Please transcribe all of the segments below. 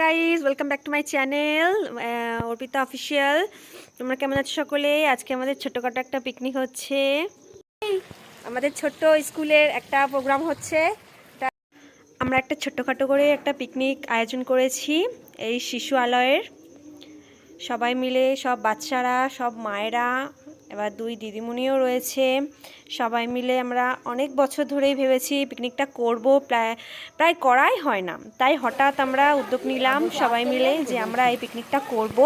Guys welcome back to my channel Arpita official তোমরা কেমন আছো সকলে? আজকে আমাদের ছোটোখাটো একটা পিকনিক হচ্ছে। আমাদের ছোট্ট স্কুলের একটা প্রোগ্রাম হচ্ছে। আমরা একটা ছোট্টখাটো করে একটা পিকনিক আয়োজন করেছি এই শিশু আলয়ের। সবাই মিলে, সব বাচ্চারা, সব মায়েরা এবার দুই দিদিমণিও রয়েছে। সবাই মিলে আমরা অনেক বছর ধরেই ভেবেছি পিকনিকটা করব প্রায় প্রায় করাই হয় না। তাই হঠাৎ আমরা উদ্যোগ নিলাম সবাই মিলে যে আমরা এই পিকনিকটা করব।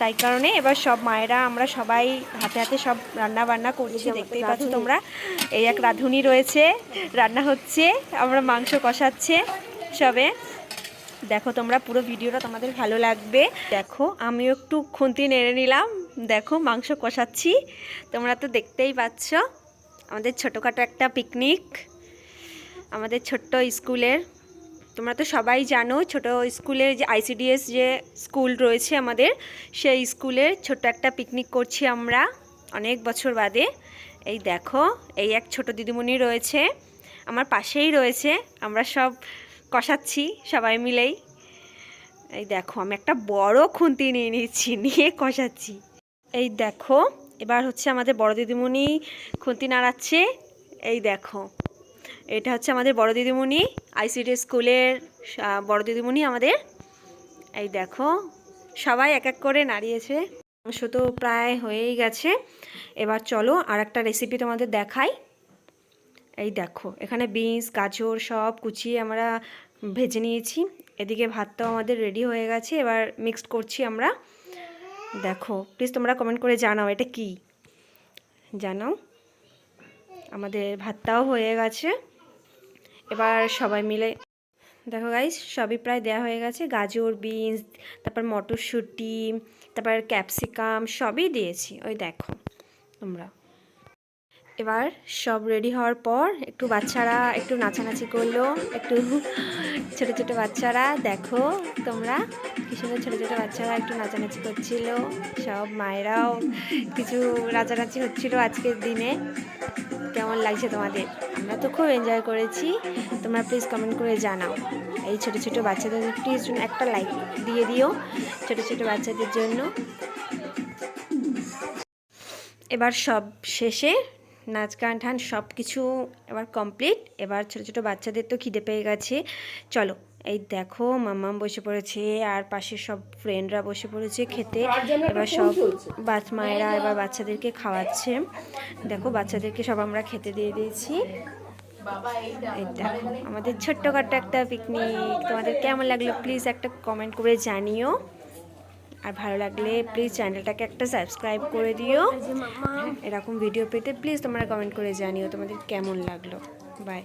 তাই কারণে এবার সব মায়েরা আমরা সবাই হাতে হাতে সব রান্না বান্না করছি দেখতেই পাচ্ছ তোমরা এই এক রাঁধুনি রয়েছে। রান্না হচ্ছে আমরা মাংস কষাচ্ছে সবে। দেখো তোমরা পুরো ভিডিওটা তোমাদের ভালো লাগবে। দেখো আমিও একটু খুন্তি নেড়ে নিলাম। দেখো, মাংস কষাচ্ছি। তোমরা তো দেখতেই পাচ্ছ, আমাদের ছোটোখাটো একটা পিকনিক আমাদের ছোট্ট স্কুলের। তোমরা তো সবাই জানো, ছোট স্কুলের যে আইসিডিএস যে স্কুল রয়েছে আমাদের, সেই স্কুলের ছোট্ট একটা পিকনিক করছি আমরা অনেক বছর বাদে। এই দেখো, এই এক ছোট দিদিমণি রয়েছে, আমার পাশেই রয়েছে। আমরা সব কষাচ্ছি সবাই মিলেই। এই দেখো, আমি একটা বড় খুন্তি নিয়ে নিচ্ছি নিয়ে কষাচ্ছি। এই দেখো, এবার হচ্ছে আমাদের বড় দিদিমণি খুন্তি নাড়াচ্ছে। এই দেখো, এটা হচ্ছে আমাদের বড় দিদিমণি, আইসিডি স্কুলের বড় দিদিমণি আমাদের। এই দেখো, সবাই এক এক করে নাড়িয়েছে। মাংস তো প্রায় হয়েই গেছে। এবার চলো আর একটা রেসিপি তোমাদের দেখাই। এই দেখো, এখানে বিনস, গাজর সব কুচিয়ে আমরা ভেজে নিয়েছি। এদিকে ভাতটাও আমাদের রেডি হয়ে গেছে, এবার মিক্সড করছি আমরা। দেখো প্লিজ তোমরা কমেন্ট করে জানাও এটা কি। জানাও। আমাদের ভাতটাও হয়ে গেছে। এবার সবাই মিলে, দেখো গাইস সবই প্রায় দেওয়া হয়ে গেছে। গাজর, বিনস, তারপর মটরশুঁটি, তারপর ক্যাপসিকাম সবই দিয়েছি। ওই দেখো, তোমরা। এবার সব রেডি হওয়ার পর একটু বাচ্চারা একটু নাচানাচি করল, একটু ছোট ছোট বাচ্চারা, দেখো তোমরা কি সুন্দর ছোট ছোট বাচ্চারা একটু নাচানাচি করছিল, সব মায়েরাও কিছু নাচানাচি হচ্ছিল আজকের দিনে। কেমন লাগছে তোমাদের? আমরা তো খুব এনজয় করেছি, তোমরা প্লিজ কমেন্ট করে জানাও। এই ছোট ছোট বাচ্চাদের প্লিজ একটা লাইক দিয়ে দিও ছোট ছোট বাচ্চাদের জন্য। এবার সব শেষে নাচ গান ঠান সব কিছু এবার কমপ্লিট এবার ছোটো ছোটো বাচ্চাদের তো খিদে পেয়ে গেছে। চলো এই দেখো মাম্মাম বসে পড়েছে আর পাশে সব ফ্রেন্ডরা বসে পড়েছে খেতে। এবার সব বাচ মায়েরা এবার বাচ্চাদেরকে খাওয়াচ্ছে। দেখো বাচ্চাদেরকে সব আমরা খেতে দিয়ে দিয়েছি। এই দেখো আমাদের ছোট্টখাট্ট একটা পিকনিক তোমাদের কেমন লাগল? প্লিজ একটা কমেন্ট করে জানিও। আর ভালো লাগলে প্লিজ চ্যানেলটাকে একটা সাবস্ক্রাইব করে দিও। এরকম ভিডিও পেতে প্লিজ তোমরা কমেন্ট করে জানিও তোমাদের কেমন লাগল। বাই